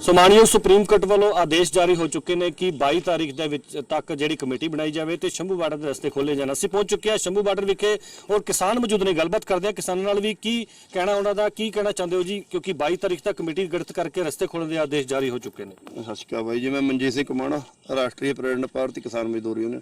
ਸੋ ਮਾਨਯੋਗ supreme court ਵੱਲੋਂ ਆਦੇਸ਼ ਜਾਰੀ ਹੋ ਚੁੱਕੇ ਨੇ ਕਿ 22 ਤਾਰੀਖ ਦੇ ਵਿੱਚ ਤੱਕ ਜਿਹੜੀ ਕਮੇਟੀ ਬਣਾਈ ਜਾਵੇ ਤੇ ਸ਼ੰਭੂ ਬਾਰਡਰ ਦੇ ਰਸਤੇ ਖੋਲੇ ਜਾਣ। ਅਸੀਂ ਪਹੁੰਚ ਚੁੱਕੇ ਹਾਂ ਸ਼ੰਭੂ ਬਾਰਡਰ ਵਿਖੇ ਔਰ ਕਿਸਾਨ ਮੌਜੂਦ ਨੇ ਗੱਲਬਾਤ ਕਰਦੇ ਹਾਂ। ਕਿਸਾਨਾਂ ਨਾਲ ਵੀ ਕੀ ਕਹਿਣਾ ਉਹਨਾਂ ਦਾ, ਕੀ ਕਹਿਣਾ ਚਾਹੁੰਦੇ ਹੋ ਜੀ? ਕਿਉਂਕਿ 22 ਤਾਰੀਖ ਤੱਕ ਕਮੇਟੀ ਗਠਿਤ ਕਰਕੇ ਰਸਤੇ ਖੋਲਣ ਦੇ ਆਦੇਸ਼ ਜਾਰੀ ਹੋ ਚੁੱਕੇ ਨੇ। ਸਤਿ ਸ਼੍ਰੀ ਅਕਾਲ ਬਾਈ ਜੀ, ਮੈਂ ਮਨਜੀਤ ਸਿੰਘ ਕਮਾਣਾ, ਰਾਸ਼ਟਰੀ ਪ੍ਰੇਰਣਾ ਭਾਰਤੀ ਕਿਸਾਨ ਮਜ਼ਦੂਰ ਯੂਨੀਅਨ।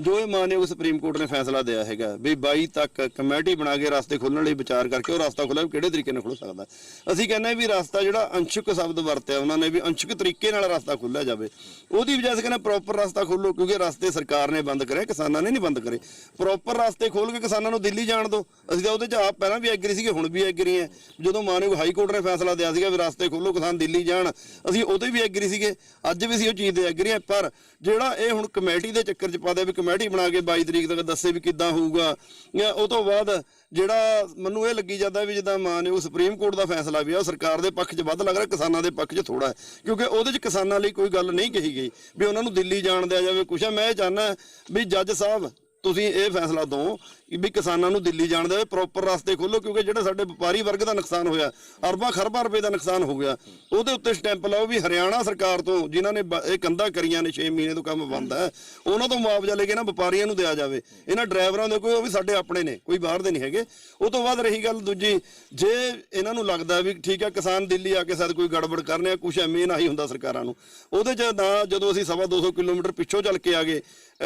ਜੋ ਇਹ ਮਾਨਯੋਗ ਸੁਪਰੀਮ ਕੋਰਟ ਨੇ ਫੈਸਲਾ ਦਿਆ ਹੈਗਾ ਵੀ 22 ਤੱਕ ਕਮੇਟੀ ਬਣਾ ਕੇ ਰਸਤੇ ਖੋਲਣ ਲਈ ਵਿਚਾਰ ਕਰਕੇ ਉਹ ਰਸਤਾ ਖੋਲ੍ਹਿਆ ਵੀ ਕਿਹੜੇ ਤਰੀਕੇ ਨਾਲ ਖੁੱਲ ਸਕਦਾ। ਅਸੀਂ ਕਹਿੰਦੇ ਵੀ ਰਸਤਾ ਜਿਹੜਾ ਅੰਸ਼ਕ ਸ਼ਬਦ ਵਰਤਿਆ ਉਹਨਾਂ ਨੇ ਵੀ ਅੰਸ਼ਕ ਤਰੀਕੇ ਨਾਲ ਰਸਤਾ ਖੋਲ੍ਹਿਆ ਜਾਵੇ। ਉਹਦੀ ਵਜ੍ਹਾ ਅਸੀਂ ਕਹਿੰਦੇ ਪ੍ਰੋਪਰ ਰਸਤਾ ਖੋਲੋ ਕਿਉਂਕਿ ਰਸਤੇ ਸਰਕਾਰ ਨੇ ਬੰਦ ਕਰੇ, ਕਿਸਾਨਾਂ ਨੇ ਨਹੀਂ ਬੰਦ ਕਰੇ। ਪ੍ਰੋਪਰ ਰਸਤੇ ਖੋਲ ਕੇ ਕਿਸਾਨਾਂ ਨੂੰ ਦਿੱਲੀ ਜਾਣ ਦਿਓ। ਅਸੀਂ ਤਾਂ ਉਹਦੇ 'ਚ ਆਪ ਪਹਿਲਾਂ ਵੀ ਐਗਰੀ ਸੀਗੇ, ਹੁਣ ਵੀ ਐਗਰੀ ਹੈ। ਜਦੋਂ ਮਾਨਯੋਗ ਹਾਈ ਕੋਰਟ ਨੇ ਫੈਸਲਾ ਦਿਆ ਸੀਗਾ ਵੀ ਰਸਤੇ ਖੋਲੋ ਕਿਸਾਨ ਦਿੱਲੀ ਜਾਣ, ਅਸੀਂ ਉਹਦੇ ਵੀ ਐਗਰੀ ਸੀਗੇ। ਅੱਜ ਵੀ ਅਸੀਂ ਉਹ ਚੀਜ਼ ਦੇ ਐਗਰੀ ਹਾਂ, ਪਰ ਜਿਹੜਾ ਇਹ ਹੁਣ ਕਮੇਟੀ ਦੇ ਚੱਕਰ 'ਚ ਪਾ ਦੇ ਵੀ ਕਮੇਟੀ ਬਣਾ ਕੇ 22 ਤਰੀਕ ਤੱਕ ਦੱਸੇ ਵੀ ਕਿੱਦਾਂ ਹੋਊਗਾ। ਜਾਂ ਉਹ ਤੋਂ ਬਾਅਦ ਜਿਹੜਾ ਮੈਨੂੰ ਇਹ ਲੱਗੀ ਜਾਂਦਾ ਵੀ ਜਿੱਦਾਂ ਮਾਂ ਨੇ ਉਹ ਸੁਪਰੀਮ ਕੋਰਟ ਦਾ ਫੈਸਲਾ ਵੀ ਆ, ਉਹ ਸਰਕਾਰ ਦੇ ਪੱਖ 'ਚ ਵੱਧ ਲੱਗ ਰਿਹਾ, ਕਿਸਾਨਾਂ ਦੇ ਪੱਖ 'ਚ ਥੋੜਾ ਕਿਉਂਕਿ ਉਹਦੇ 'ਚ ਕਿਸਾਨਾਂ ਲਈ ਕੋਈ ਗੱਲ ਨਹੀਂ ਕਹੀ ਗਈ ਵੀ ਉਹਨਾਂ ਨੂੰ ਦਿੱਲੀ ਜਾਣ ਦਿਆ ਜਾਵੇ। ਕੁਛ ਹੈ ਮੈਂ ਇਹ ਚਾਹੁੰਦਾ ਵੀ ਜੱਜ ਸਾਹਿਬ ਤੁਸੀਂ ਇਹ ਫੈਸਲਾ ਦਿਓ ਵੀ ਕਿਸਾਨਾਂ ਨੂੰ ਦਿੱਲੀ ਜਾਣ ਦੇ ਪ੍ਰੋਪਰ ਰਸਤੇ ਖੋਲੋ, ਕਿਉਂਕਿ ਜਿਹੜਾ ਸਾਡੇ ਵਪਾਰੀ ਵਰਗ ਦਾ ਨੁਕਸਾਨ ਹੋਇਆ, ਅਰਬਾਂ ਖਰਬਾਂ ਰੁਪਏ ਦਾ ਨੁਕਸਾਨ ਹੋ ਗਿਆ। ਉਹਦੇ ਉੱਤੇ ਸਟੈਂਪ ਲਾਓ ਵੀ ਹਰਿਆਣਾ ਸਰਕਾਰ ਤੋਂ ਜਿਨ੍ਹਾਂ ਨੇ ਬ- ਇਹ ਕੰਧਾਂ ਕਰੀਆਂ ਨੇ 6 ਮਹੀਨੇ ਤੋਂ ਕੰਮ ਬੰਦ ਹੈ, ਉਹਨਾਂ ਤੋਂ ਮੁਆਵਜ਼ਾ ਲੈ ਕੇ ਨਾ ਵਪਾਰੀਆਂ ਨੂੰ ਦਿਆ ਜਾਵੇ। ਇਹਨਾਂ ਡਰਾਈਵਰਾਂ ਦੇ ਕੋਈ, ਉਹ ਵੀ ਸਾਡੇ ਆਪਣੇ ਨੇ, ਕੋਈ ਬਾਹਰ ਦੇ ਨਹੀਂ ਹੈਗੇ। ਉਹ ਤੋਂ ਬਾਅਦ ਰਹੀ ਗੱਲ ਦੂਜੀ, ਜੇ ਇਹਨਾਂ ਨੂੰ ਲੱਗਦਾ ਵੀ ਠੀਕ ਹੈ, ਕਿਸਾਨ ਦਿੱਲੀ ਆ ਕੇ ਸ਼ਾਇਦ ਕੋਈ ਗੜਬੜ ਕਰਨੇ ਆ ਕੁਛ ਐਵੇਂ ਨਾ ਹੀ ਹੁੰਦਾ ਸਰਕਾਰਾਂ ਨੂੰ। ਉਹਦੇ 'ਚ ਨਾ ਜਦੋਂ ਅਸੀਂ ਸਵਾ 200 ਕਿਲੋਮੀਟਰ ਪਿੱਛੋਂ ਚੱਲ ਕੇ ਆ ਗਏ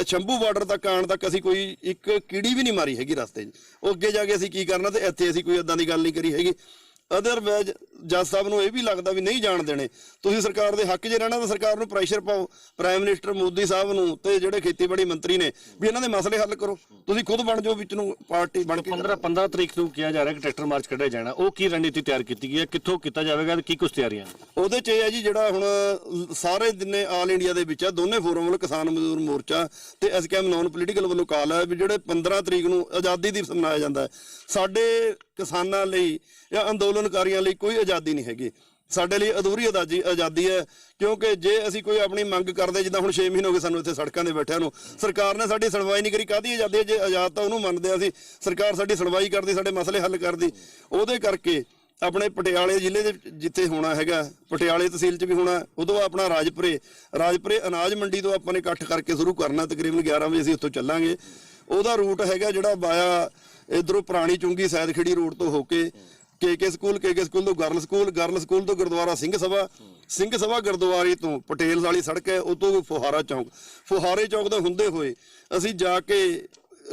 ਸ਼ੰਭੂ ਬਾਰਡਰ ਤੱਕ ਆਉਣ ਤੱਕ ਅਸੀਂ ਕੋਈ ਇੱਕ ਕੀੜੀ ਵੀ ਨਹੀਂ ਮਾਰੀ ਹੈਗੀ ਰਸਤੇ 'ਚ। ਉਹ ਅੱਗੇ ਜਾ ਕੇ ਅਸੀਂ ਕੀ ਕਰਨਾ ਤੇ ਇੱਥੇ ਅਸੀਂ ਕੋਈ ਇਦਾਂ ਦੀ ਗੱਲ ਨਹੀਂ ਕਰੀ ਹੈਗੀ। ਅਦਰਵਾਇਜ਼ ਜੱਜ ਸਾਹਿਬ ਨੂੰ ਇਹ ਵੀ ਲੱਗਦਾ ਵੀ ਨਹੀਂ ਜਾਣ ਦੇਣੇ। ਤੁਸੀਂ ਸਰਕਾਰ ਦੇ ਹੱਕ 'ਚ ਰਹਿਣਾ ਤਾਂ ਸਰਕਾਰ ਨੂੰ ਪ੍ਰੈਸ਼ਰ ਪਾਓ। ਪ੍ਰਾਈਮ ਮਿਨਿਸਟਰ ਮੋਦੀ ਸਾਹਿਬ ਨੂੰ ਤੇ ਜਿਹੜੇ ਖੇਤੀਬਾੜੀ ਮੰਤਰੀ ਨੇ ਵੀ ਇਹਨਾਂ ਦੇ ਮਸਲੇ ਹੱਲ ਕਰੋ। ਤੁਸੀਂ ਖੁਦ ਬਣ ਜਾਓ ਵਿੱਚ ਨੂੰ ਪਾਰਟੀ ਬਣ ਕੇ। 15 15 ਤਰੀਕ ਨੂੰ ਕਿਹਾ ਜਾ ਰਿਹਾ ਕਿ ਟਰੈਕਟਰ ਮਾਰਚ ਕੱਢਿਆ ਜਾਣਾ। ਉਹ ਕੀ ਰਣਨੀਤੀ ਤਿਆਰ ਕੀਤੀ ਗਈ ਹੈ? ਕਿੱਥੋਂ ਕੀਤਾ ਜਾਵੇਗਾ ਤੇ ਕੀ ਕੁਝ ਤਿਆਰੀਆਂ? ਉਹਦੇ 'ਚ ਇਹ ਹੈ ਜੀ ਜਿਹੜਾ ਹੁਣ ਸਾਰੇ ਦਿਨੇ ਆਲ ਇੰਡੀਆ ਦੇ ਵਿੱਚ ਆ ਦੋਨੇ ਫੋਰਮ ਵੱਲੋਂ ਕਿਸਾਨ ਮਜ਼ਦੂਰ ਮੋਰਚਾ ਤੇ ਐਸਕੇਐਮ ਨਾਨ ਪੋਲੀਟੀਕਲ ਵੱਲੋਂ ਕਾਲ ਹੈ ਵੀ ਜਿਹੜੇ 15 ਤਰੀਕ ਨੂੰ ਆਜ਼ਾਦੀ ਦਿਵਸ ਮਨਾਇਆ ਜਾਂਦਾ ਹੈ। ਸਾਡੇ ਕਿਸਾਨਾਂ ਲਈ ਜਾਂ ਅੰਦੋਲਨਕਾਰੀਆਂ ਲਈ ਕੋਈ ਆਜ਼ਾਦੀ ਨਹੀਂ ਹੈਗੀ ਸਾਡੇ ਲਈ ਅਧੂਰੀ ਆਜ਼ਾਦੀ ਆਜ਼ਾਦੀ ਹੈ, ਕਿਉਂਕਿ ਜੇ ਅਸੀਂ ਕੋਈ ਆਪਣੀ ਮੰਗ ਕਰਦੇ, ਜਿੱਦਾਂ ਹੁਣ 6 ਮਹੀਨੇ ਹੋ ਗਏ ਸਾਨੂੰ ਇੱਥੇ ਸੜਕਾਂ ਦੇ ਬੈਠਿਆਂ ਨੂੰ, ਸਰਕਾਰ ਨੇ ਸਾਡੀ ਸੁਣਵਾਈ ਨਹੀਂ ਕਰੀ ਕਾਦੀ ਆਜ਼ਾਦੀ ਹੈ? ਜੇ ਆਜ਼ਾਦ ਤਾਂ ਉਹਨੂੰ ਮੰਨਦੇ ਹਾਂ ਅਸੀਂ, ਸਰਕਾਰ ਸਾਡੀ ਸੁਣਵਾਈ ਕਰਦੀ, ਸਾਡੇ ਮਸਲੇ ਹੱਲ ਕਰਦੀ, ਉਹਦੇ ਕਰਕੇ ਆਪਣੇ ਪਟਿਆਲੇ ਜ਼ਿਲ੍ਹੇ ਦੇ ਜਿੱਥੇ ਹੋਣਾ ਹੈਗਾ, ਪਟਿਆਲੇ ਤਹਿਸੀਲ 'ਚ ਵੀ ਹੋਣਾ, ਉਦੋਂ ਆਪਣਾ ਰਾਜਪੁਰੇ ਰਾਜਪੁਰੇ ਅਨਾਜ ਮੰਡੀ ਤੋਂ ਆਪਾਂ ਨੇ ਇਕੱਠ ਕਰਕੇ ਸ਼ੁਰੂ ਕਰਨਾ, ਤਕਰੀਬਨ 11 ਵਜੇ ਅਸੀਂ ਉੱਥੋਂ ਚੱਲਾਂਗੇ ਉਹਦਾ ਰੂਟ ਹੈਗਾ ਜਿਹੜਾ ਬਾਇਆ ਇਧਰੋਂ ਪੁਰਾਣੀ ਚੁੰਗੀ ਸੈਦਖੇੜੀ ਰੋਡ ਤੋਂ ਹੋ ਕੇ K K school K K school ਤੋਂ ਗਰਲ ਸਕੂਲ ਗਰਲ ਸਕੂਲ ਤੋਂ ਗੁਰਦੁਆਰਾ ਸਿੰਘ ਸਭਾ ਸਿੰਘ ਸਭਾ ਗੁਰਦੁਆਰੇ ਤੋਂ ਪਟੇਲ ਵਾਲੀ ਸੜਕ ਹੈ, ਉਹ ਤੋਂ ਫੁਹਾਰਾ ਚੌਂਕ। ਫੁਹਾਰੇ ਚੌਂਕ ਦਾ ਹੁੰਦੇ ਹੋਏ ਅਸੀਂ ਜਾ ਕੇ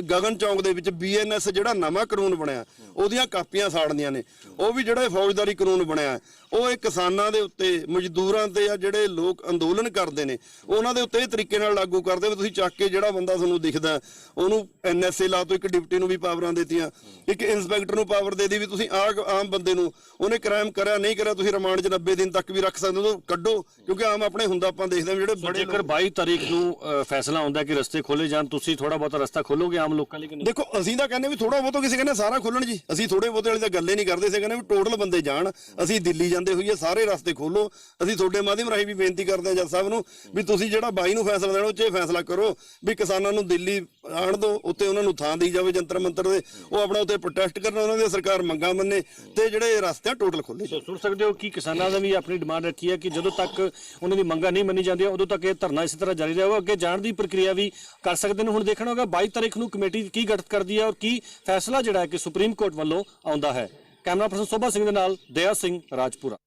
ਗਗਨ ਚੌਂਕ ਦੇ ਵਿੱਚ ਬੀਐਨਐਸ ਜਿਹੜਾ ਨਵਾਂ ਕਾਨੂੰਨ ਬਣਿਆ ਉਹਦੀਆਂ ਕਾਪੀਆਂ ਸਾੜਨੀਆਂ ਨੇ। ਉਹ ਵੀ ਜਿਹੜਾ ਫੌਜਦਾਰੀ ਕਾਨੂੰਨ ਬਣਿਆ ਉਹ ਇਹ ਕਿਸਾਨਾਂ ਦੇ ਉੱਤੇ ਮਜ਼ਦੂਰਾਂ ਤੇ ਆ ਜਿਹੜੇ ਲੋਕ ਅੰਦੋਲਨ ਕਰਦੇ ਨੇ ਉਹਨਾਂ ਦੇ ਉੱਤੇ ਇਹ ਤਰੀਕੇ ਨਾਲ ਲਾਗੂ ਕਰਦੇ ਵੀ ਤੁਸੀਂ ਚੱਕ ਕੇ ਜਿਹੜਾ ਬੰਦਾ ਤੁਹਾਨੂੰ ਦਿਖਦਾ ਉਹਨੂੰ ਐਨਐਸਏ ਲਾ ਤੋਂ ਇੱਕ ਡਿਪਟੀ ਨੂੰ ਵੀ ਪਾਵਰਾਂ ਦਿੱਤੀਆਂ ਇੱਕ ਇਨਸਪੈਕਟਰ ਨੂੰ ਪਾਵਰ ਦੇ ਦੀ ਵੀ ਤੁਸੀਂ ਆ ਆਮ ਬੰਦੇ ਨੂੰ ਉਹਨੇ ਕ੍ਰਾਈਮ ਕਰਿਆ ਨਹੀਂ ਕਰਿਆ ਤੁਸੀਂ ਰਿਮਾਂਡ 'ਚ 90 ਦਿਨ ਤੱਕ ਵੀ ਰੱਖ ਸਕਦੇ ਹੋ ਕੱਢੋ ਕਿਉਂਕਿ ਆਮ ਆਪਣੇ ਹੁੰਦਾ ਆਪਾਂ ਦੇਖਦੇ ਹਾਂ ਜਿਹੜੇ ਬੜੇ ਜੇਕਰ 22 ਤਾਰੀਖ ਨੂੰ ਫੈਸਲਾ ਹੁੰਦਾ ਕਿ ਰਸਤੇ ਖੋਲੇ ਜਾਣ ਤੁਸੀਂ ਥੋੜਾ ਬਹੁਤਾ ਰਸਤਾ ਖੋਲੋਗੇ ਆਮ ਲੋਕਾਂ ਲਈ ਕਿ ਨਹੀਂ? ਦੇਖੋ ਅਸੀਂ ਤਾਂ ਕਹਿੰਦੇ ਵੀ ਥੋੜਾ ਬਹੁਤਾ ਕਿਸੇ ਕਹਿੰਦੇ ਸਾਰਾ ਖੋਲਣ ਜੀ। ਅਸੀਂ ਥੋੜੇ ਬਹੁਤੇ ਵਾਲੀ ਤਾਂ ਗੱਲ ਹੀ ਨਹੀਂ ਕਰਦੇ ਸੀ ਕਹਿੰਦੇ ਵੀ ਟੋਟਲ ਬੰਦੇ ਜਾਣ। ਅਸੀਂ ਦਿੱਲੀ ਜਾਂਦੇ ਹੋਈਏ ਸਾਰੇ ਰਸਤੇ ਖੋਲੋ ਅਸੀਂ ਤੁਹਾਡੇ ਮਾਧਿਅਮ ਰਾਹੀਂ ਵੀ ਬੇਨਤੀ ਕਰਦੇ ਹਾਂ ਜੱਜ ਸਾਹਿਬ ਨੂੰ ਵੀ ਤੁਸੀਂ ਜਿਹੜਾ 22 ਨੂੰ ਫੈਸਲਾ ਦੇਣਾ ਉਹ 'ਚ ਇਹ ਫੈਸਲਾ ਕਰੋ ਵੀ ਕਿਸਾਨਾਂ ਨੂੰ ਦਿੱਲੀ ਆਣ ਦਿਓ ਉੱਤੇ ਉਹਨਾਂ ਨੂੰ ਥਾਂ ਦੇਈ ਜਾਵੇ ਜੰਤਰ ਮੰਤਰ ਦੇ। ਉਹ ਆਪਣਾ ਉੱਤੇ ਪ੍ਰੋਟੈਸਟ ਕਰਨ ਉਹਨਾਂ ਦੀ ਸਰਕਾਰ ਮੰਗਾਂ ਮੰਨੇ ਤੇ ਜਿਹੜੇ ਰਸਤੇ ਆ ਟੋਟਲ ਖੋਲੇ ਸੋ ਸੁਣ ਸਕਦੇ ਹੋ ਕਿ ਕਿਸਾਨਾਂ ਨੇ ਵੀ ਆਪਣੀ ਡਿਮਾਂਡ ਰੱਖੀ ਹੈ ਕਿ ਜਦੋਂ ਤੱਕ ਉਹਨਾਂ ਦੀ ਮੰਗਾਂ ਨਹੀਂ ਮੰਨੀ ਜਾਂਦੀਆਂ ਉਦੋਂ ਤੱਕ ਇਹ ਧਰਨਾ ਇਸੇ ਤਰ੍ਹਾਂ ਜਾਰੀ ਰਹੇਗਾ ਅੱਗੇ ਜਾਣ ਦੀ ਪ੍ਰਕਿਰਿਆ ਵੀ ਕਰ ਸਕਦੇ ਨੇ। ਹੁਣ ਦੇਖਣਾ ਹੋਗਾ 22 ਤਾਰੀਖ ਨੂੰ ਕਮੇਟੀ ਕੀ ਗਠਿਤ ਕਰਦੀ ਹੈ ਔਰ ਕੀ ਫੈਸਲਾ ਜਿਹੜਾ ਹੈ ਕਿ ਸੁਪਰੀਮ ਕੋਰਟ ਵੱਲੋਂ ਆਉਂਦਾ ਹੈ। ਕੈਮਰਾ ਪਰਸਨ ਸੋਭਾ ਸਿੰਘ ਦੇ ਨਾਲ ਦਇਆ ਸਿੰਘ ਰਾਜਪੁਰਾ।